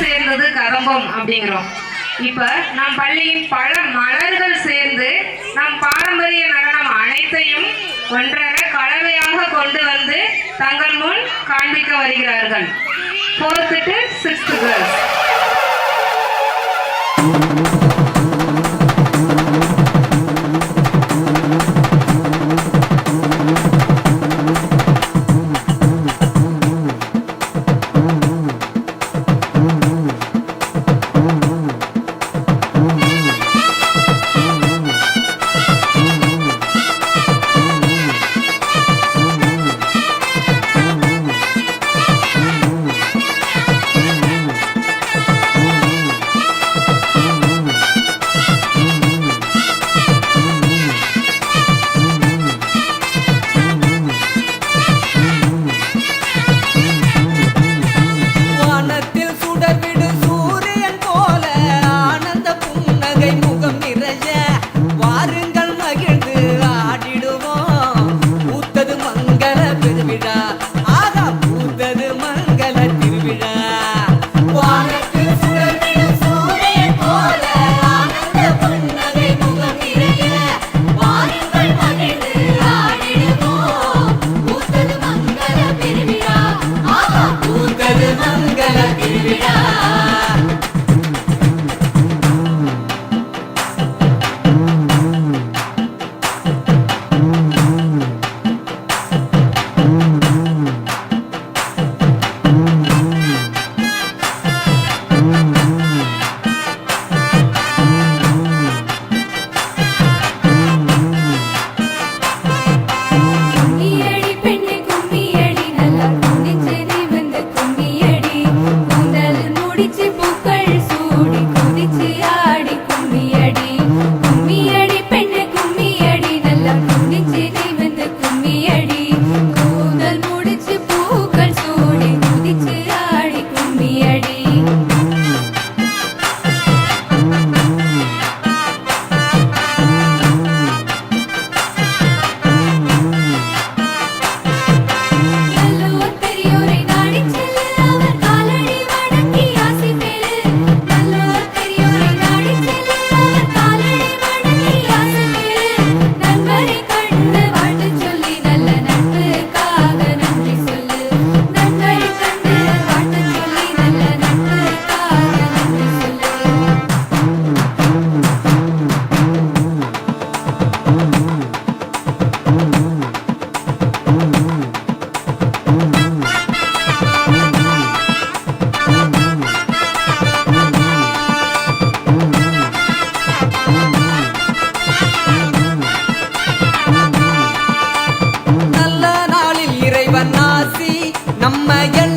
சேர்ந்தது கரம்பம் அப்படிங்கிறோம். இப்ப நம் பள்ளியின் பல மலர்கள் சேர்ந்து நம் பாரம்பரிய நடனம் அனைத்தையும் ஒன்றர கலவையாக கொண்டு வந்து தங்கள் முன் காண்பிக்க வருகிறார்கள். ஃபோர்த்து டு கேர்ள்ஸ் நம்ம என்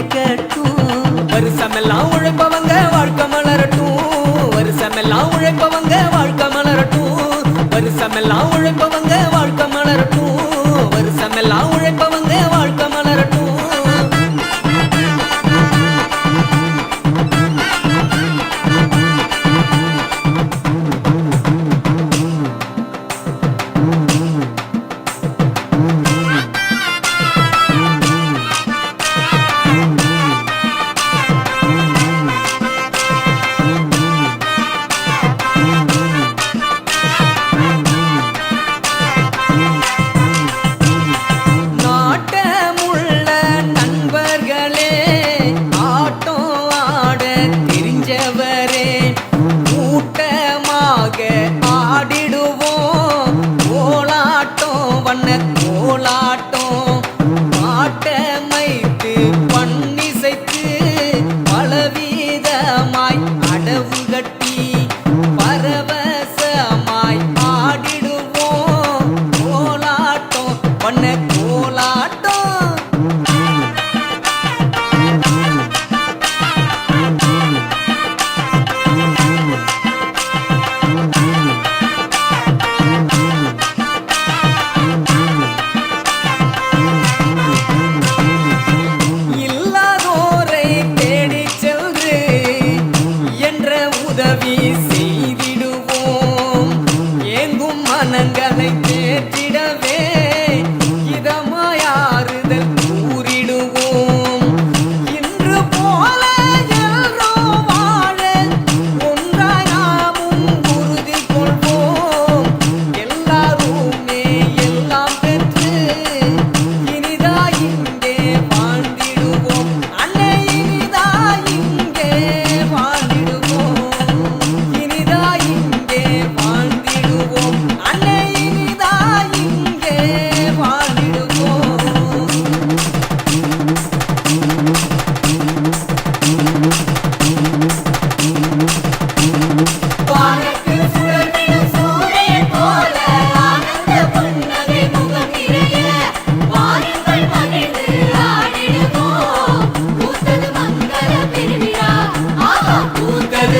இருக்கட்டும் வருஷமெல்லாம் உழைப்பவங்க வாழ்க்கை மலரட்டும். வருஷமெல்லாம் உழைப்பவங்க வாழ்க்கை மலரட்டும். வருஷமெல்லாம்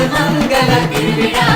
திருமங்கல திருவிழா